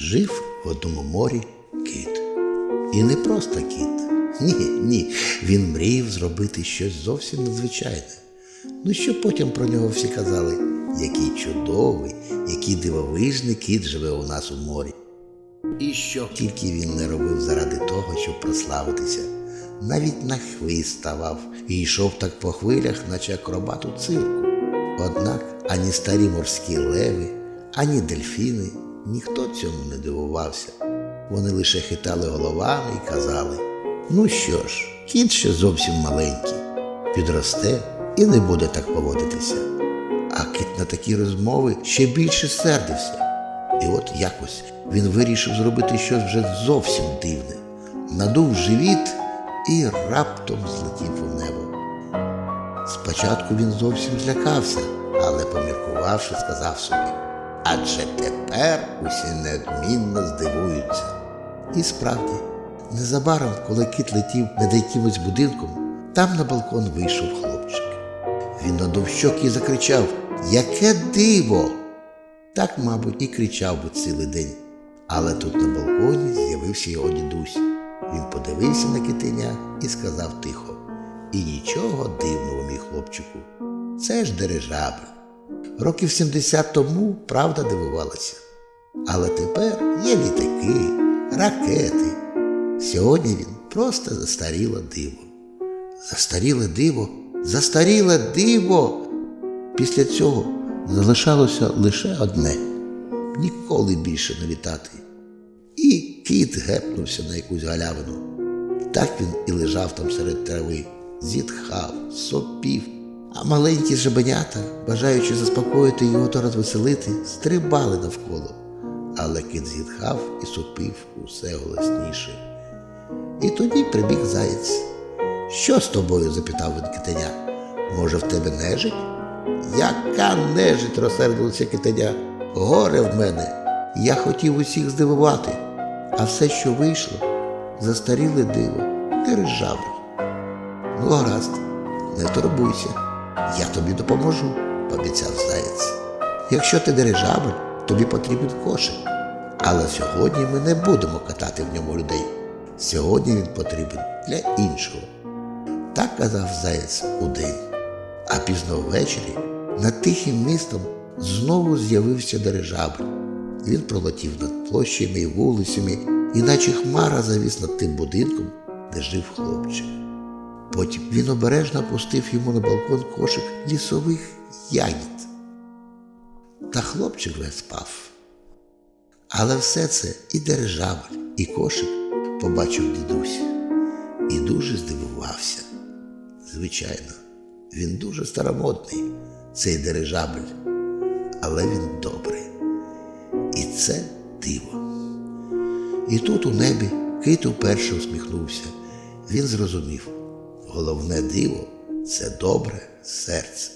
Жив в одному морі кіт. І не просто кіт. Ні, ні. Він мріяв зробити щось зовсім надзвичайне. Ну що потім про нього всі казали, який чудовий, який дивовижний кіт живе у нас у морі. І що тільки він не робив заради того, щоб прославитися. Навіть на хвіст ставав і йшов так по хвилях, наче акробат у цирку. Однак ані старі морські леви, ані дельфіни ніхто цьому не дивувався. Вони лише хитали головами і казали: ну що ж, кіт ще зовсім маленький, підросте і не буде так поводитися. А кіт на такі розмови ще більше сердився. І от якось він вирішив зробити щось вже зовсім дивне. Надув живіт і раптом злетів у небо. Спочатку він зовсім злякався, але поміркувавши, сказав собі, адже тепер усі неодмінно здивуються. І справді, незабаром, коли кіт летів над якимось будинком, там на балкон вийшов хлопчик. Він надув щоки і закричав Яке диво! Так, мабуть, і кричав би цілий день. Але тут на балконі з'явився його дідусь. Він подивився на китеня і сказав тихо: І нічого дивного, мій хлопчику. Це ж дирижабль. Років 70 тому правда дивувалася. Але тепер є літаки, ракети. Сьогодні він просто застаріле диво. Застаріле диво, застаріле диво. Після цього залишалося лише одне ніколи більше не літати. І кіт гепнувся на якусь галявину. Так він і лежав там серед трави, зітхав, сопів, а маленькі жабенята, бажаючи заспокоїти його та розвеселити, стрибали навколо. Але кіт зітхав і сопів усе голосніше. І тоді прибіг заєць. Що з тобою? запитав він китеня. Може, в тебе нежить? Яка нежить, розсердилося китеня. Горе в мене. Я хотів усіх здивувати, а все, що вийшло, застаріле диво, дирижабль. Ну, гаразд, не турбуйся, я тобі допоможу, пообіцяв заєць. Якщо ти дирижабль, тобі потрібен кошик. Але сьогодні ми не будемо катати в ньому людей. Сьогодні він потрібен для іншого. Так казав заєць удень. А пізно ввечері над тихим містом знову з'явився дирижабль. Він пролетів над площами і вулицями, і наче хмара завіс над тим будинком, де жив хлопчик. Потім він обережно опустив йому на балкон кошик лісових ягід. Та хлопчик вже спав. Але все це і дирижабль, і кошик побачив дідусь і дуже здивувався. Звичайно, він дуже старомодний, цей дирижабль, але він добрий. І це диво. І тут у небі кит уперше усміхнувся. Він зрозумів, головне диво це добре серце.